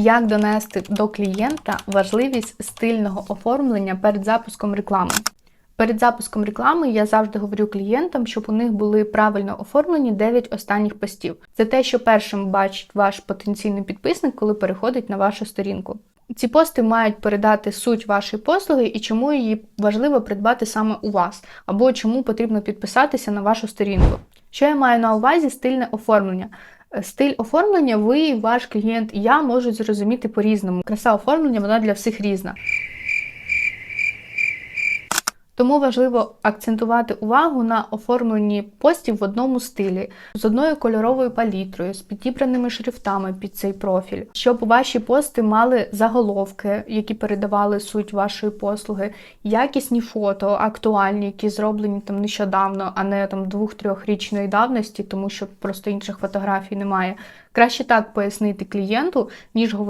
Як донести до клієнта важливість стильного оформлення перед запуском реклами? Перед запуском реклами я завжди говорю клієнтам, щоб у них були правильно оформлені 9 останніх постів. Це те, що першим бачить ваш потенційний підписник, коли переходить на вашу сторінку. Ці пости мають передати суть вашої послуги і чому її важливо придбати саме у вас, або чому потрібно підписатися на вашу сторінку. Що я маю на увазі стильне оформлення? Стиль оформлення ви, ваш клієнт і я можуть зрозуміти по-різному. Краса оформлення вона для всіх різна. Тому важливо акцентувати увагу на оформленні постів в одному стилі, з одною кольоровою палітрою, з підібраними шрифтами під цей профіль, щоб ваші пости мали заголовки, які передавали суть вашої послуги, якісні фото, актуальні, які зроблені там нещодавно, а не там двох-трьохрічної давності, тому що просто інших фотографій немає. Краще так пояснити клієнту, ніж говорити.